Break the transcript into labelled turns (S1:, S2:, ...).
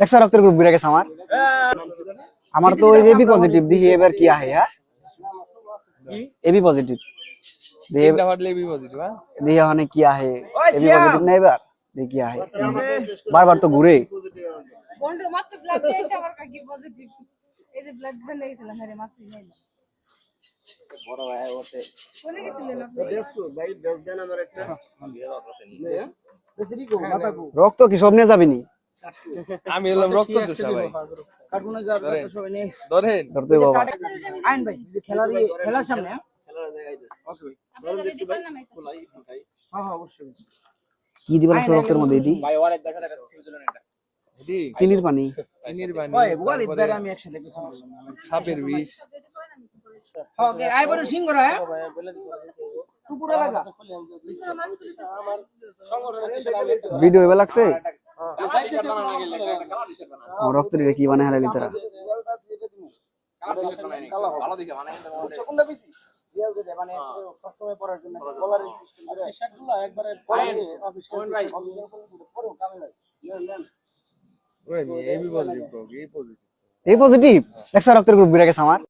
S1: দেখছ রক্তের গ্রুপ ঘুরে গেছে আমার। আমার তো ওই এবি পজিটিভ দেখি এবার কি আহে হ্যাঁ? এবি পজিটিভ দেখি
S2: পজিটিভ হ্যাঁ?
S1: দেখি ওখানে কি আহে। এবি পজিটিভ না এবার? দেখি কি আহে। বারবার তো ঘুরে।
S3: বন্ড মাত্র ব্লাড দিয়েছে আমার কাকি পজিটিভ এই যে ব্লাড বানাইছিলাম আরে মাত্র নেই বড় ভাই ওতে কোনে গেছিলেন আপনি
S1: রক্ত কি সব নিয়ে যাবিনি
S2: আমি এলাম রক্ত চোষা ভাই। ধরেন।
S1: ধরতে বাবা।
S4: আইন ভাই যে খেলার ইয়ে- খেলার সামনে হ্যাঁ? হ্যাঁ হ্যাঁ অবশ্যই
S1: কি দিবা লাগছে রক্তের মধ্যে এটি? চিনির পানি।
S2: চিনির পানি।
S4: আমি একসাথে
S2: সাপের বিষ।
S4: ওকে আই বড় সিং করা হ্যাঁ? টুকুরা লাগা।
S1: ভিডিও এবার লাগছে? রক্তের কি বানায় তারা?
S4: সবসময় পড়ার জন্য একবারে
S2: পজিটিভ এই
S1: এই দেখছ রক্তের গ্রুপ ঘুরে গেছে আমার।